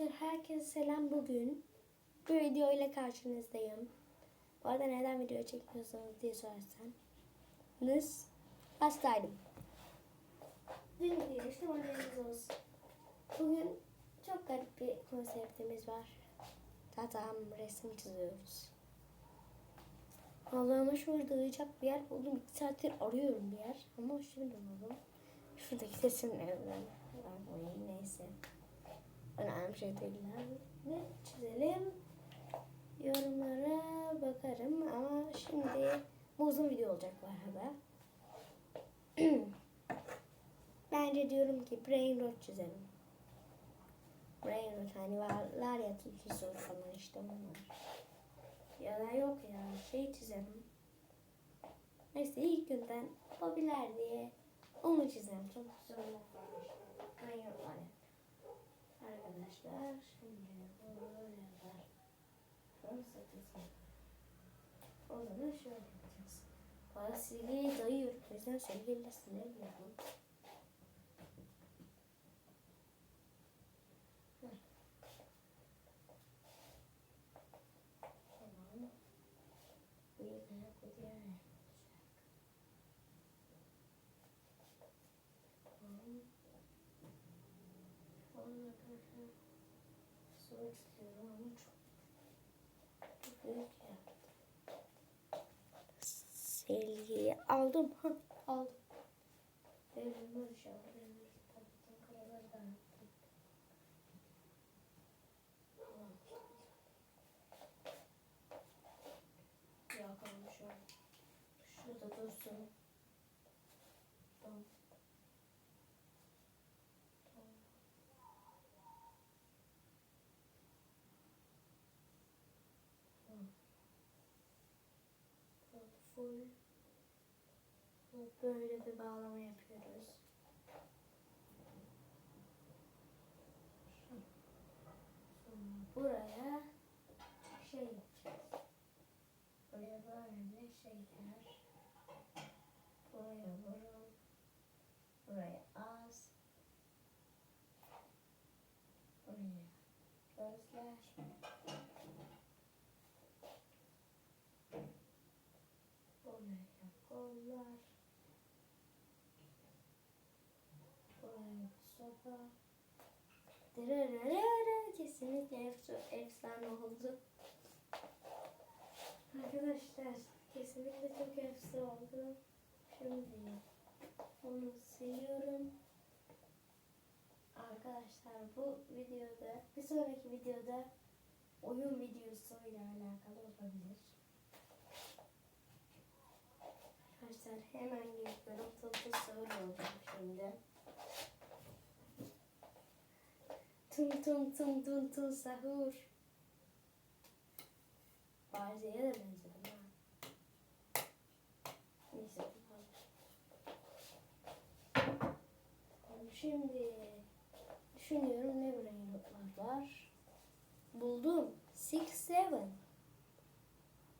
Arkadaşlar herkese selam bugün. Bu video ile karşınızdayım. Bu arada neden video çekmiyorsunuz diye sorarsanız hastaydım. Dün işte haberiniz olsun. Bugün çok garip bir konseptimiz var. Zaten resim çiziyoruz. Allah'ıma şurada uyuyacak bir yer buldum. İki saattir arıyorum bir yer. Ama şimdi buldum. Şuradaki resimlerden. Bakmayın neyse. Önemli şey değiller. Ne çizelim? Yorumlara bakarım ama şimdi bu uzun video olacak bu arada. Bence diyorum ki brain rot çizelim. Brain rot hani varlar ya tilki falan işte onlar. Ya da yok ya şey çizelim. Neyse ilk günden popüler diye onu çizelim. Çok güzel olmuş. Hayır var. Arkadaşlar şimdi böyle var. Satılsın. O zaman şöyle yapacağız. Bana silgiyi dayıyorum. O yüzden su istiyorum ama çok, çok büyük yaptım. Silgiyi aldım. Ha, aldım. Devrilmez inşallah. Tabletin karaları da yaptım. Tamam. Ya kalmış o. Şurada dursun. Full. Böyle bir bağlama yapıyoruz. Sonra buraya şey yapacağız. Buraya böyle şeyler. Buraya burun. Buraya ağız. Buraya gözler. Buraya kollar. Buraya sopa. Dırırırırı. Kesinlikle efs- efsane oldu. Arkadaşlar kesinlikle çok efsane oldu. Şimdi onu siliyorum. Arkadaşlar bu videoda bir sonraki videoda oyun videosuyla alakalı olabilir. Arkadaşlar hemen yapıyorum. Tuttu soru olacak şimdi. Tum tum tum tum tum sahur. Barzi'ye de benzedim ha. Neyse. Şimdi düşünüyorum ne brain notlar. Buldum. Six seven.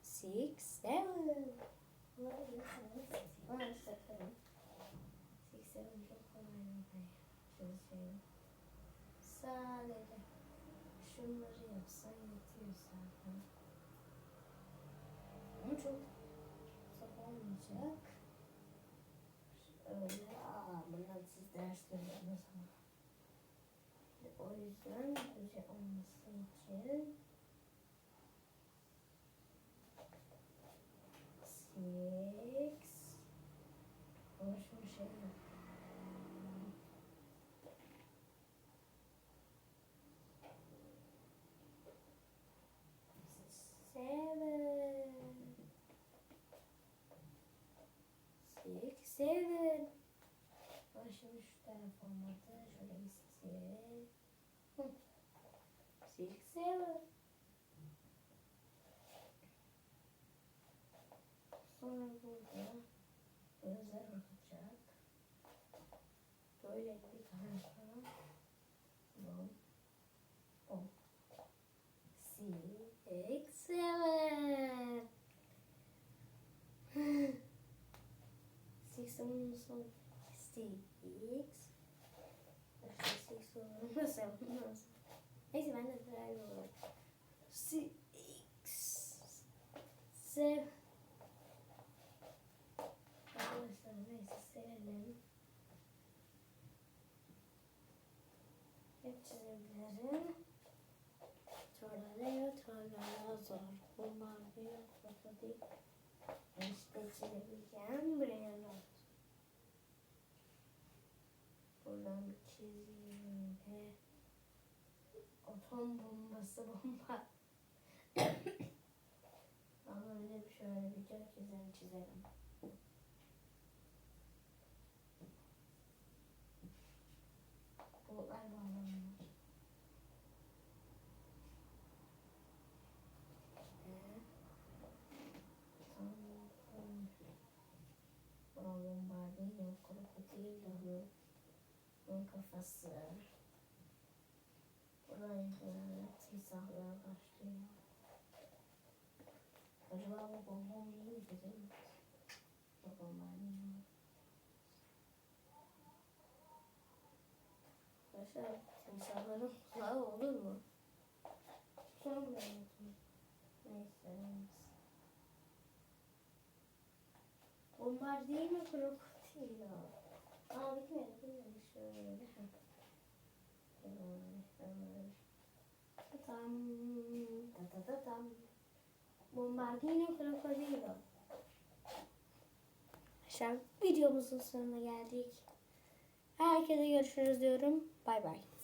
Six seven. Six seven çok kolay bir çözeceğim. Sadece şunları yapsan yetiyor zaten. Ama çok uzak olmayacak. Öyle, aa bundan siz ders görüyorsunuz ama. O yüzden güzel olması için six Boşuna şey yok. Seven. Six, seven. Ben şimdi şu olmadı. Şöyle. Hı. Six, seven. Sonra burada gözler olacak. Böyle bir tarafa. Evet. six olmalı six. Six olmalı seven. Neyse ben de drive olur. Six. Seven. Arkadaşlar neyse sevelim. Hep çizebilirim. Sonra ne Tornado, tornado zor. Bombardiyo, krokodil. İşte çizebileceğim brain rot. Buradan çizeyim ve atom bombası bomba. Ama öyle bir şöyle bir gökyüzünü çizelim. Bulutlar bağlanıyor. Tamam. Bombardino, krokodil, kafası. Burayı böyle timsahlar başlıyor. Acaba bu bonbon iyi mi güzel mi? Bu bombardino. Arkadaşlar timsahların kulağı olur mu? Unuttum. Neyse. neyse. Bombardino krokodilo. Aa bitmedi bitmedi şöyle. Tam ta ta ta tam. Bombardino krokodilo. Arkadaşlar videomuzun sonuna geldik. Herkese görüşürüz diyorum. Bay bay.